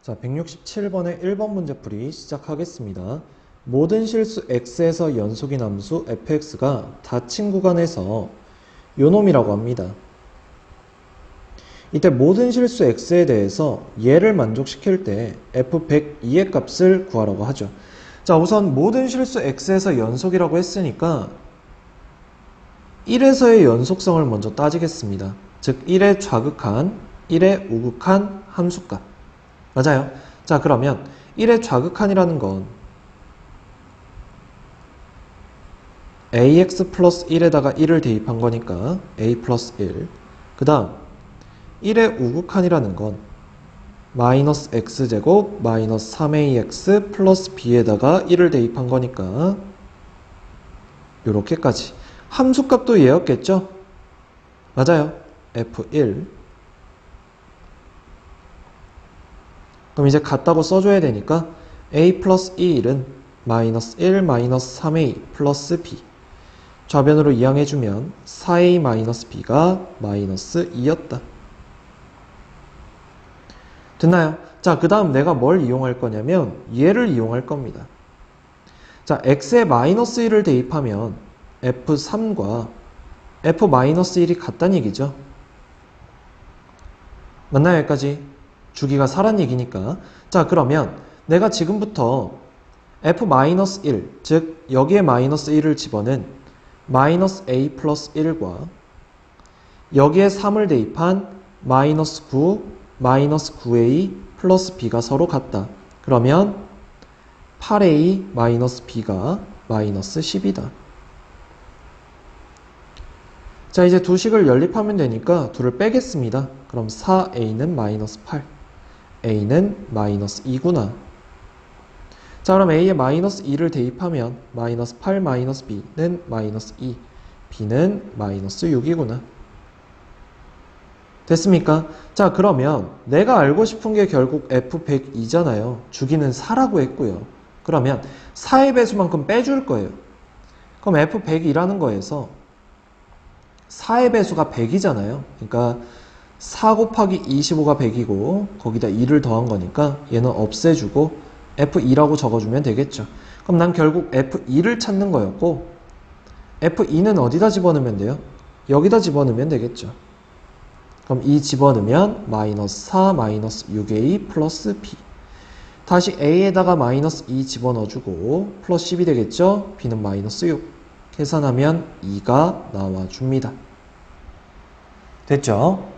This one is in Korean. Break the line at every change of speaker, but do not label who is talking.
자, 167번의 1번 문제풀이 시작하겠습니다. 모든 실수 x에서 연속인 함수 fx가 닫힌 구간에서 요놈이라고 합니다. 이때 모든 실수 x에 대해서 얘를 만족시킬 때 f102의 값을 구하라고 하죠. 자, 우선 모든 실수 x에서 연속이라고 했으니까 1에서의 연속성을 먼저 따지겠습니다. 즉 1의 좌극한, 1의 우극한 함수값. 맞아요. 자, 그러면 1의 좌극한이라는 건 ax 플러스 1에다가 1을 대입한 거니까 a 플러스 1. 그 다음 1의 우극한이라는 건 마이너스 x제곱 마이너스 3ax 플러스 b에다가 1을 대입한 거니까 요렇게까지 함수값도 얘였겠죠? 맞아요. f1 그럼 이제 같다고 써줘야 되니까 a 플러스 2은 마이너스 1 마이너스 3a 플러스 b 좌변으로 이항해주면 4a 마이너스 b가 마이너스 2였다. 됐나요? 자, 그 다음 내가 뭘 이용할 거냐면 얘를 이용할 겁니다. 자, x에 마이너스 1을 대입하면 f3과 f 마이너스 1이 같다는 얘기죠. 맞나요, 여기까지? 주기가 사란 얘기니까. 자, 그러면 내가 지금부터 f-1, 즉 여기에 마이너스 1을 집어는 마이너스 a 플러스 1과 여기에 3을 대입한 마이너스 9, 마이너스 9a 플러스 b가 서로 같다. 그러면 8a 마이너스 b가 마이너스 10이다. 자, 이제 두 식을 연립하면 되니까 둘을 빼겠습니다. 그럼 4a는 마이너스 8, a는 마이너스 2구나. 자, 그럼 a에 마이너스 2를 대입하면 마이너스 8 마이너스 b는 마이너스 2, b는 마이너스 6이구나. 됐습니까? 자, 그러면 내가 알고 싶은 게 결국 f102잖아요. 주기는 4라고 했고요. 그러면 4의 배수만큼 빼줄 거예요. 그럼 f100이라는 거에서 4의 배수가 100이잖아요. 그러니까 4 곱하기 25가 100이고 거기다 2를 더한 거니까 얘는 없애주고 F2라고 적어주면 되겠죠. 그럼 난 결국 F2를 찾는 거였고 F2는 어디다 집어넣으면 돼요? 여기다 집어넣으면 되겠죠. 그럼 2 집어넣으면 마이너스 4 마이너스 6A 플러스 B 다시 A에다가 마이너스 2 집어넣어주고 플러스 10이 되겠죠? B는 마이너스 6 계산하면 2가 나와줍니다. 됐죠?